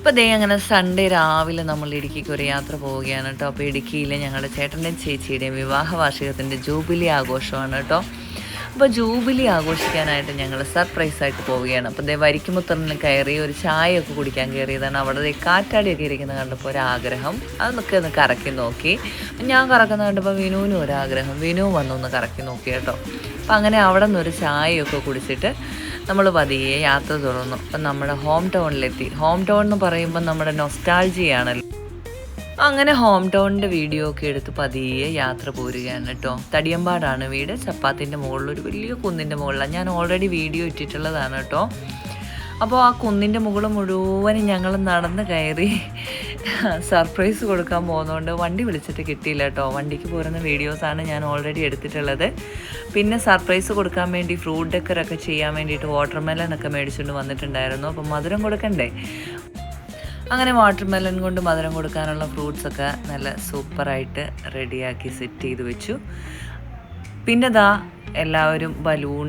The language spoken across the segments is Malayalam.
അപ്പോൾ ദേ അങ്ങനെ സൺഡേ രാവിലെ നമ്മൾ ഇടുക്കിക്ക് ഒരു യാത്ര പോവുകയാണ് കേട്ടോ. അപ്പോൾ ഇടുക്കിയിലെ ഞങ്ങളുടെ ചേട്ടന്റെയും ചേച്ചിയുടെയും വിവാഹ വാർഷികത്തിന്റെ ജൂബിലി ആഘോഷമാണ് കേട്ടോ. അപ്പോൾ ജൂബിലി ആഘോഷിക്കാനായിട്ട് ഞങ്ങൾ സർപ്രൈസ് ആയിട്ട് പോവുകയാണ്. അപ്പോൾ ദേ വരിക്കുമുത്തറിന് കയറി ഒരു ചായയൊക്കെ കുടിക്കാൻ കയറിയതാണ്. അവിടെ ദേ കാറ്റാടിയൊക്കെ ഇരിക്കുന്നത് കണ്ടപ്പോൾ ഒരാഗ്രഹം. അതൊക്കെ ഒന്ന് കറക്കി നോക്കി. ഞാൻ കറക്കുന്ന കണ്ടപ്പോൾ വിനുവിനും ഒരാഗ്രഹം. വിനു വന്നൊന്ന് കറക്കി നോക്കി കേട്ടോ. അപ്പോൾ അങ്ങനെ അവിടെ ഒരു ചായയൊക്കെ കുടിച്ചിട്ട് നമ്മൾ പതിയെ യാത്ര തുടർന്നു. അപ്പം നമ്മുടെ ഹോം ടൗണിലെത്തി ഹോം ടൗൺ എന്ന് പറയുമ്പോൾ നമ്മുടെ നൊസ്റ്റാൾജിയാണല്ലോ അങ്ങനെ ഹോം ടൗണിന്റെ വീഡിയോ ഒക്കെ എടുത്ത് പതിയെ യാത്ര പോരുകയാണ് കേട്ടോ. തടിയമ്പാടാണ് വീട്. ചപ്പാത്തിന്റെ മുകളിൽ ഒരു വലിയ കുന്നിന്റെ മുകളിലാണ്. ഞാൻ ഓൾറെഡി വീഡിയോ ഇട്ടിട്ടുള്ളതാണ് കേട്ടോ. അപ്പോൾ ആ കുന്നിന്റെ മുകളിൽ മുഴുവനും ഞങ്ങൾ നടന്ന് കയറി സർപ്രൈസ് കൊടുക്കാൻ പോകുന്നതുകൊണ്ട് വണ്ടി വിളിച്ചിട്ട് കിട്ടിയില്ല കേട്ടോ. വണ്ടിക്ക് പോരുന്ന വീഡിയോസാണ് ഞാൻ ഓൾറെഡി എടുത്തിട്ടുള്ളത്. പിന്നെ സർപ്രൈസ് കൊടുക്കാൻ വേണ്ടി ഫ്രൂട്ട് ഡെക്കറൊക്കെ ചെയ്യാൻ വേണ്ടിയിട്ട് വാട്ടർമെലൺ ഒക്കെ മേടിച്ചുകൊണ്ട് വന്നിട്ടുണ്ടായിരുന്നു. അപ്പോൾ മധുരം കൊടുക്കണ്ടേ? അങ്ങനെ വാട്ടർമെലൺ കൊണ്ട് മധുരം കൊടുക്കാനുള്ള ഫ്രൂട്ട്സ് ഒക്കെ നല്ല സൂപ്പറായിട്ട് റെഡിയാക്കി സെറ്റ് ചെയ്ത് വെച്ചു. പിന്നെ ദാ എല്ലാവരും ബലൂൺ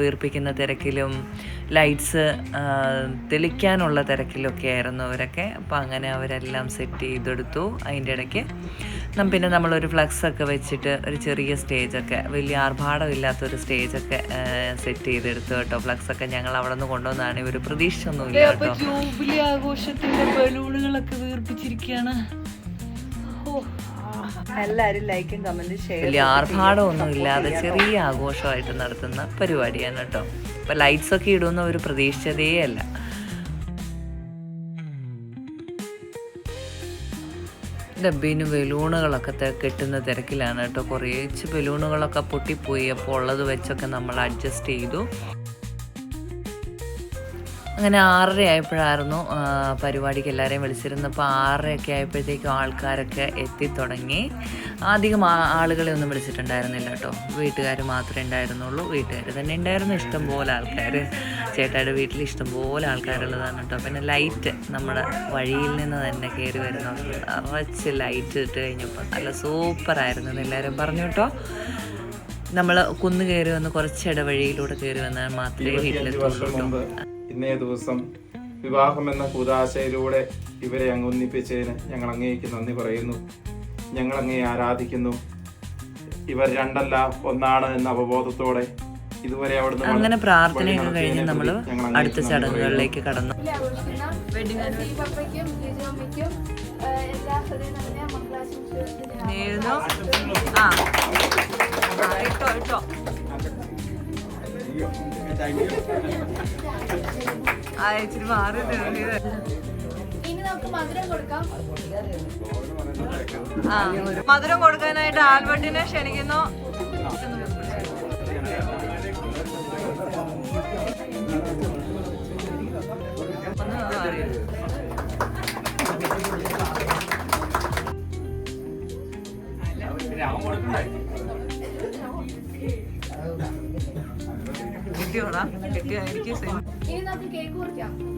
വീർപ്പിക്കുന്ന തിരക്കിലും ലൈറ്റ്സ് തെളിക്കാനുള്ള തിരക്കിലൊക്കെ ആയിരുന്നു അവരൊക്കെ. അപ്പോൾ അങ്ങനെ അവരെല്ലാം സെറ്റ് ചെയ്തെടുത്തു. അതിന്റെ ഇടയ്ക്ക് നം- പിന്നെ നമ്മളൊരു ഫ്ലക്സ് ഒക്കെ വെച്ചിട്ട് ഒരു ചെറിയ സ്റ്റേജൊക്കെ വലിയ ആർഭാടമില്ലാത്തൊരു സ്റ്റേജൊക്കെ സെറ്റ് ചെയ്തെടുത്തു കേട്ടോ. ഫ്ലക്സ് ഒക്കെ ഞങ്ങൾ അവിടെ നിന്ന് കൊണ്ടുവന്നാണ്. ഇവർ പ്രതീക്ഷയൊന്നുമില്ല കേട്ടോ. ജൂബിലി ആഘോഷത്തിന്റെ ബലൂണുകളൊക്കെ വീർപ്പിച്ചിരിക്കുകയാണ്. എല്ലാവരും ലൈക്കും കമന്റ് ഷെയർ വലിയ ആർഭാടമൊന്നും ഇല്ലാതെ ചെറിയ ആഘോഷമായിട്ട് നടത്തുന്ന പരിപാടിയാണ് കേട്ടോ. ലൈറ്റ്സ് ഒക്കെ ഇടുന്ന ഒരു പ്രതീക്ഷിച്ചതേ അല്ല ഡബ്ബിന് ബലൂണുകളൊക്കെ കെട്ടുന്ന തിരക്കിലാണ് കേട്ടോ. കുറേച്ച് ബലൂണുകളൊക്കെ പൊട്ടിപ്പോയി. അപ്പോൾ ഉള്ളത് വെച്ചൊക്കെ നമ്മൾ അഡ്ജസ്റ്റ് ചെയ്തു. അങ്ങനെ ആറര ആയപ്പോഴായിരുന്നു പരിപാടിക്ക് എല്ലാവരെയും വിളിച്ചിരുന്നപ്പോൾ ആറരയൊക്കെ ആയപ്പോഴത്തേക്കും ആൾക്കാരൊക്കെ എത്തിത്തുടങ്ങി അധികം ആളുകളെ ഒന്നും വിളിച്ചിട്ടുണ്ടായിരുന്നില്ല കേട്ടോ. വീട്ടുകാർ മാത്രമേ ഉണ്ടായിരുന്നുള്ളൂ. വീട്ടുകാർ തന്നെ ഉണ്ടായിരുന്നു. ഇഷ്ടംപോലെ ആൾക്കാർ ചേട്ടായുടെ വീട്ടിൽ ഇഷ്ടംപോലെ ആൾക്കാരുള്ളതാണ് കേട്ടോ. പിന്നെ ലൈറ്റ് നമ്മുടെ വഴിയിൽ നിന്ന് തന്നെ കയറി വരുന്നു നിറച്ച് ലൈറ്റ് ഇട്ട് കഴിഞ്ഞപ്പോൾ നല്ല സൂപ്പറായിരുന്നു എന്ന് എല്ലാവരും പറഞ്ഞു കേട്ടോ. നമ്മൾ കുന്ന് കയറി വന്ന് കുറച്ച് ഇടവഴിയിലൂടെ കയറി വന്നാൽ മാത്രമേ വീട്ടിലെത്തുള്ളൂ ഇന്നേ ദിവസം വിവാഹം എന്ന പുതാശയിലൂടെ ഇവരെ അങ്ങ് ഒന്നിപ്പിച്ചതിന് ഞങ്ങൾ അങ്ങേക്ക് നന്ദി പറയുന്നു. ഞങ്ങൾ അങ്ങേ ആരാധിക്കുന്നു. ഇവർ രണ്ടല്ല ഒന്നാണ് എന്ന അവബോധത്തോടെ ഇതുവരെ അവിടുന്ന് അങ്ങനെ പ്രാർത്ഥനയൊക്കെ കഴിഞ്ഞ് നമ്മൾ അടുത്ത ചടങ്ങുകളിലേക്ക് കടന്നു. ആ. ഇച്ചിരി മാറി. ഇനി നമുക്ക് മധുരം കൊടുക്കാം മധുരം കൊടുക്കാനായിട്ട് ആൽബർട്ടിനെ ക്ഷണിക്കുന്നു. കിട്ടിയോടാ കിട്ടിയോ എനിക്ക് ഇനി നമുക്ക് കേക്ക് മുറിക്കാം ഉം.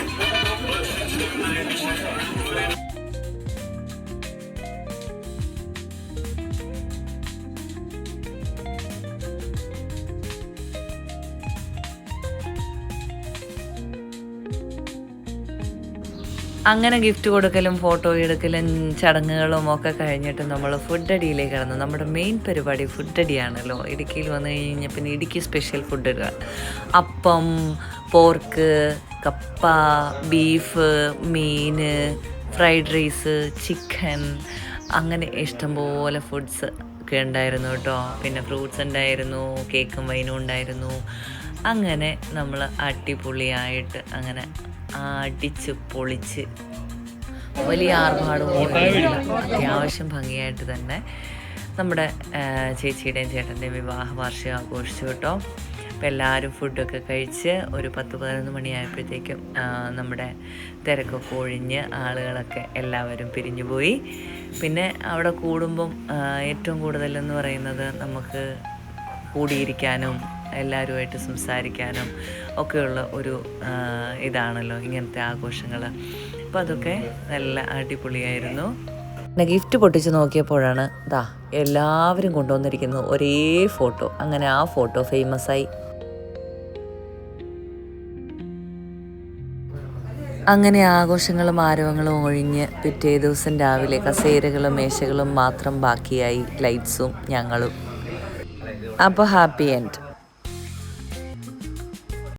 അങ്ങനെ ഗിഫ്റ്റ് കൊടുക്കലും ഫോട്ടോ എടുക്കലും ചടങ്ങുകളും ഒക്കെ കഴിഞ്ഞിട്ട് നമ്മൾ ഫുഡ് അടിയിലേക്ക് കടന്നു നമ്മുടെ മെയിൻ പരിപാടി ഫുഡ് അടിയാണല്ലോ. ഇടുക്കിയിൽ വന്നു കഴിഞ്ഞാൽ പിന്നെ Idukki special food appam pork കപ്പ ബീഫ് മീൻ ഫ്രൈഡ് റൈസ് ചിക്കൻ അങ്ങനെ ഇഷ്ടംപോലെ ഫുഡ്സ് ഒക്കെ ഉണ്ടായിരുന്നു കേട്ടോ. പിന്നെ ഫ്രൂട്ട്സ് ഉണ്ടായിരുന്നു കേക്കും വൈനും ഉണ്ടായിരുന്നു. അങ്ങനെ നമ്മൾ അടിപൊളിയായിട്ട് അങ്ങനെ അടിച്ച് പൊളിച്ച് വലിയ ആർഭാടവും അത്യാവശ്യം ഭംഗിയായിട്ട് തന്നെ നമ്മുടെ ചേച്ചിയുടെയും ചേട്ടന്റെയും വിവാഹ വാർഷികം ആഘോഷിച്ചു കേട്ടോ. അപ്പം എല്ലാവരും ഫുഡൊക്കെ കഴിച്ച് ഒരു പത്ത് പതിനൊന്ന് മണിയായപ്പോഴത്തേക്കും നമ്മുടെ തിരക്കൊക്കെ ഒഴിഞ്ഞ് ആളുകളൊക്കെ എല്ലാവരും പിരിഞ്ഞു പോയി. പിന്നെ അവിടെ കൂടുമ്പം ഏറ്റവും കൂടുതലെന്ന് പറയുന്നത് നമുക്ക് കൂടിയിരിക്കാനും എല്ലാവരുമായിട്ട് സംസാരിക്കാനും ഒക്കെയുള്ള ഒരു ഇതാണല്ലോ ഇങ്ങനത്തെ ആഘോഷങ്ങൾ അപ്പോൾ അതൊക്കെ നല്ല അടിപൊളിയായിരുന്നു. പിന്നെ ഗിഫ്റ്റ് പൊട്ടിച്ച് നോക്കിയപ്പോഴാണ് ദാ എല്ലാവരും കൊണ്ടുവന്നിരിക്കുന്നത് ഒരേ ഫോട്ടോ. അങ്ങനെ ആ ഫോട്ടോ ഫേമസ് അങ്ങനെ ആഘോഷങ്ങളും ആരവങ്ങളും ഒഴിഞ്ഞ് പിറ്റേ ദിവസം രാവിലെ കസേരകളും മേശകളും മാത്രം ബാക്കിയായി ലൈറ്റ്സും ഞങ്ങളും. അപ്പോൾ ഹാപ്പി എൻഡ്